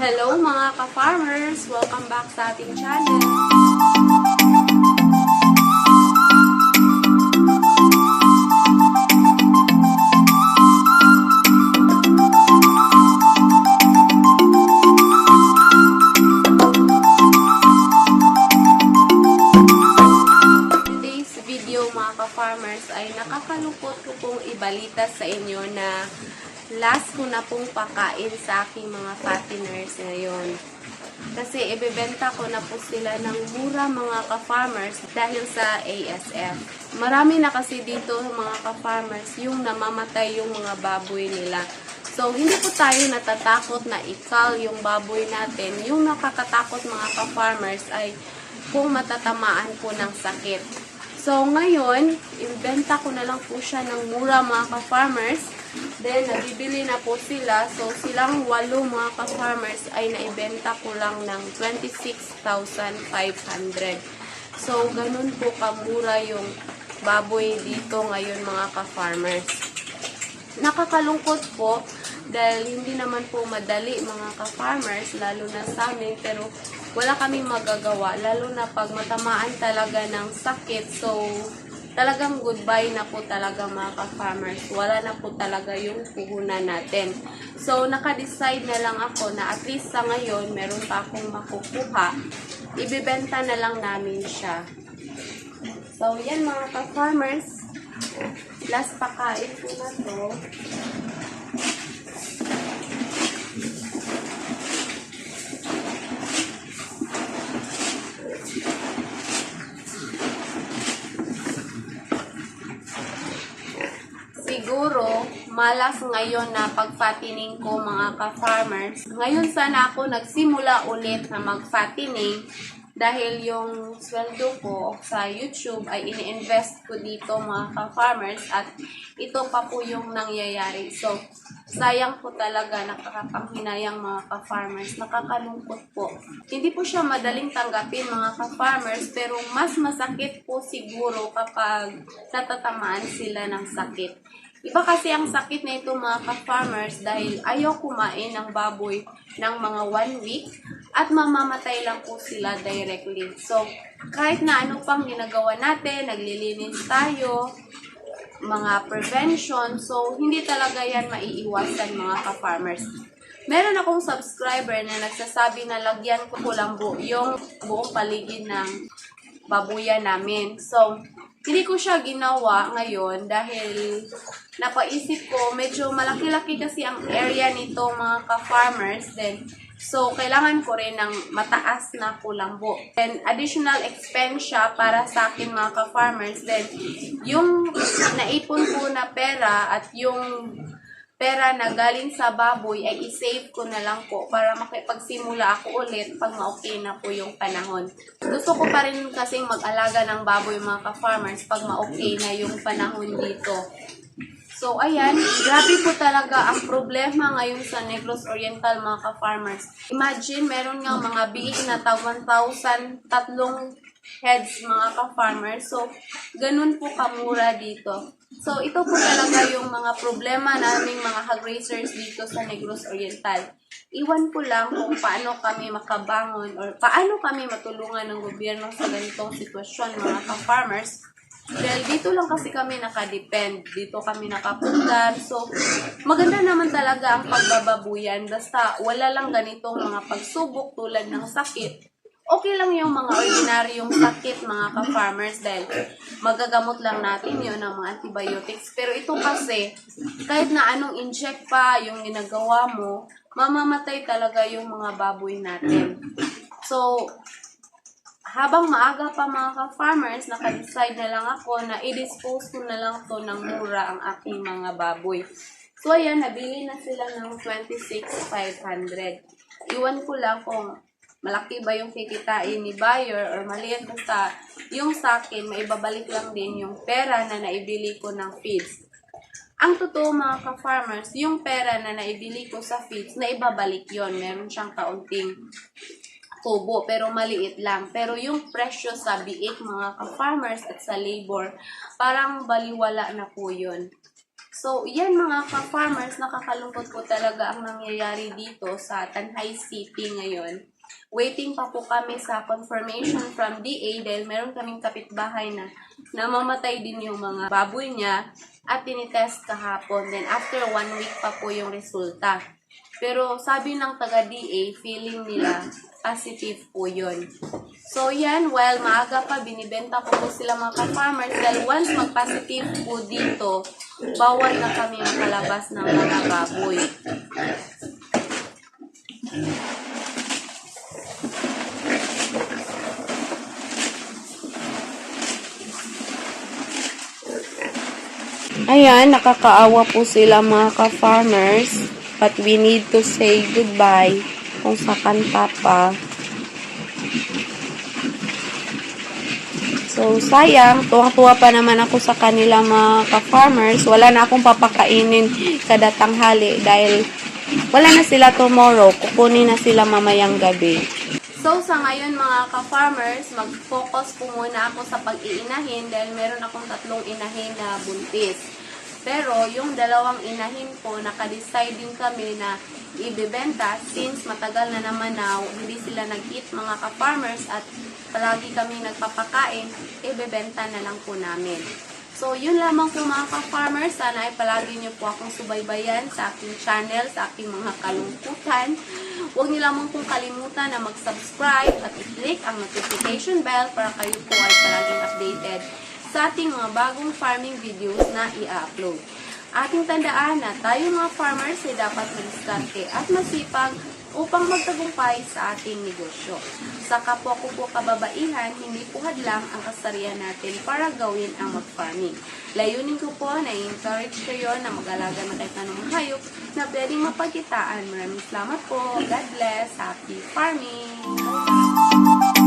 Hello mga ka-farmers! Welcome back sa ating channel. Today's video mga ka-farmers ay nakakalungkot ko pong ibalita sa inyo na last ko na pong pakain sa aking mga fatteners ngayon. Kasi ibebenta ko na po sila ng mura mga ka-farmers dahil sa ASF. Marami na kasi dito mga ka-farmers yung namamatay yung mga baboy nila. So, hindi po tayo natatakot na ikal yung baboy natin. Yung nakakatakot mga ka-farmers ay kung matatamaan po ng sakit. So, ngayon, ibenta ko na lang po siya ng mura mga ka-farmers. Then, nabibili na po sila. So, silang walo mga ka-farmers ay naibenta ko lang ng 26,500. So, ganun po kamura yung baboy dito ngayon mga ka-farmers. Nakakalungkot po dahil hindi naman po madali mga ka-farmers, lalo na sa amin, pero wala kaming magagawa, lalo na pag matamaan talaga ng sakit. So, talagang goodbye na po talaga mga ka-farmers. Wala na po talaga yung puhunan natin. So, naka-decide na lang ako na at least sa ngayon, meron pa akong makukuha. Ibibenta na lang namin siya. So, yan mga ka-farmers. Last pakain ko na to. Siguro, malas ngayon na pagfatining ko mga ka-farmers. Ngayon sana ako nagsimula ulit na mag-fattening dahil yung sweldo ko sa YouTube ay ini-invest ko dito mga ka-farmers at ito pa po yung nangyayari. So, sayang po talaga nakakapanghinayang mga ka-farmers. Nakakalungkot po. Hindi po siya madaling tanggapin mga ka-farmers pero mas masakit po siguro kapag natatamaan sila ng sakit. Iba kasi ang sakit na ito mga ka-farmers dahil ayaw kumain ng baboy ng mga one week at mamamatay lang po sila directly. So, kahit na ano pang ginagawa natin, naglilinis tayo, mga prevention, so hindi talaga yan maiiwasan mga ka-farmers. Meron akong subscriber na nagsasabi na lagyan ko lang bu yung buong paligid ng babuyan namin. So, hindi ko siya ginawa ngayon dahil napaisip ko, medyo malaki-laki kasi ang area nito mga ka-farmers. Then, so, kailangan ko rin ng mataas na kulambo. Then, additional expense siya para sa akin mga ka-farmers. Then, yung naipon ko na pera at yung pera na galing sa baboy ay isave ko na lang po para makipagsimula ako ulit pag ma-okay na po yung panahon. Gusto ko pa rin kasing mag-alaga ng baboy mga ka-farmers pag ma-okay na yung panahon dito. So, ayan, grabe po talaga ang problema ngayon sa Negros Oriental mga ka-farmers. Imagine, meron nga mga biik na tag 1,000 tatlong heads mga ka-farmers. So, ganun po kamura dito. So, ito po talaga yung mga problema naming mga hog raisers dito sa Negros Oriental. Iwan ko lang kung paano kami makabangon or paano kami matulungan ng gobyerno sa ganitong sitwasyon mga ka-farmers. Dahil dito lang kasi kami nakadepend, dito kami nakapundan. So, maganda naman talaga ang pagbababuyan. Basta wala lang ganitong mga pagsubok tulad ng sakit. Okay lang yung mga ordinaryong sakit mga ka-farmers dahil magagamot lang natin yon ng mga antibiotics. Pero ito kasi, kahit na anong inject pa yung ginagawa mo, mamamatay talaga yung mga baboy natin. So, habang maaga pa mga ka-farmers, naka-decide na lang ako na i-dispose ko na lang to ng mura ang aking mga baboy. So, ayan, nabili na sila ng 26,500. Iwan ko lang kung malaki ba yung kikitain ni buyer or maliit basta yung sa akin, maibabalik lang din yung pera na naibili ko ng feeds. Ang totoo mga ka-farmers, yung pera na naibili ko sa feeds, na ibabalik yon Meron siyang kaunting tubo, pero maliit lang. Pero yung presyo sa biik mga ka-farmers at sa labor, parang baliwala na po yun. So, yan mga ka-farmers, nakakalungkot po talaga ang nangyayari dito sa Tanhay City ngayon. Waiting pa po kami sa confirmation from DA dahil meron kaming kapitbahay na namamatay din yung mga baboy niya at tinitest kahapon. Then after one week pa po yung resulta. Pero sabi ng taga-DA, feeling nila positive po yun. So yan, while maaga pa, binibenta ko po sila mga ka-farmers dahil once mag-positive po dito, bawal na kami makalabas ng mga baboy. Ayan, nakakaawa po sila mga ka-farmers. But we need to say goodbye kung sa kanta pa. So, sayang. Tuwang-tuwa pa naman ako sa kanila mga ka-farmers. Wala na akong papakainin kada tanghali dahil wala na sila tomorrow. Kukunin na sila mamayang gabi. So, sa ngayon mga ka-farmers, mag-focus po muna ako sa pag-iinahin dahil meron akong tatlong inahin na buntis. Pero, yung dalawang inahin po, nakadecide din kami na ibebenta since matagal na naman na hindi sila nag-eat mga ka-farmers at palagi kami nagpapakain, ibebenta na lang po namin. So, yun lamang po mga ka-farmers. Sana ay palagi niyo po akong subaybayan sa aking channel, sa aking mga kalungkutan. Huwag niyo lamang pong kalimutan na mag-subscribe at i-click ang notification bell para kayo po ay palaging updated sa ating mga bagong farming videos na i-upload. Ating tandaan na tayo mga farmers ay dapat madiskarte at masipag upang magtagumpay sa ating negosyo. Sa kapwa ko po kababaihan, hindi po hadlang ang kasarian natin para gawin ang mag-farming. Layunin ko po na encourage kayo na mag-alaga ng kahit anong hayop na pwedeng mapagkitaan. Maraming salamat po. God bless. Happy farming!